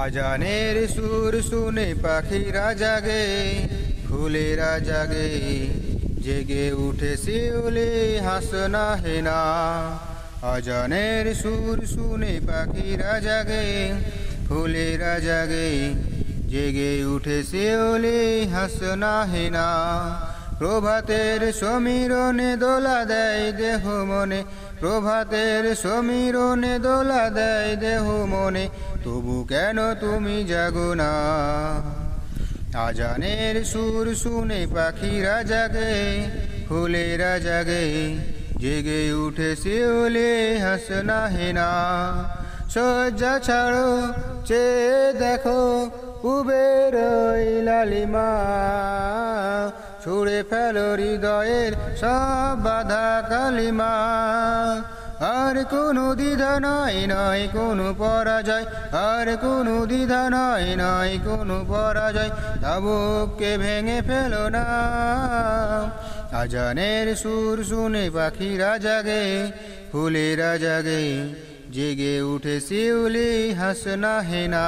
আজানের সুর শুনে পাখিরা জাগে, ফুলেরা জাগে, জেগে উঠে শিউলি হাসনা হেনা। আজানের সুর শুনে পাখিরা জাগে, ফুলেরা জাগে, জেগে উঠে শিউলি হাসনা হেনা। প্রভাতের সমীরণে দোলা দেয় দেহ মনে, প্রভাতের সমীরণে দোলা দেয় দেহ মনে তবু কেন তুমি জাগো না? আজানের সুর শুনে পাখিরা জাগে ফুলেরা জাগে জেগে উঠে শিউলে হাসনা হেনা সজ্জা ছাড়ো চে দেখো উবের লালিমা। ছুড়ে ফেলো হৃদয়ের সব বাধা কালিমা। আর কোনো দ্বিধা নয় নয় কোনো পরাজয়। আর কোনো দ্বিধা নয় নয় কোনো পরাজয়। তাবুককে ভেঙে ফেলো না। আজানের সুর শুনে পাখিরা জাগে, ফুলেরা জাগে। জেগে উঠে শিউলি হাসনা হেনা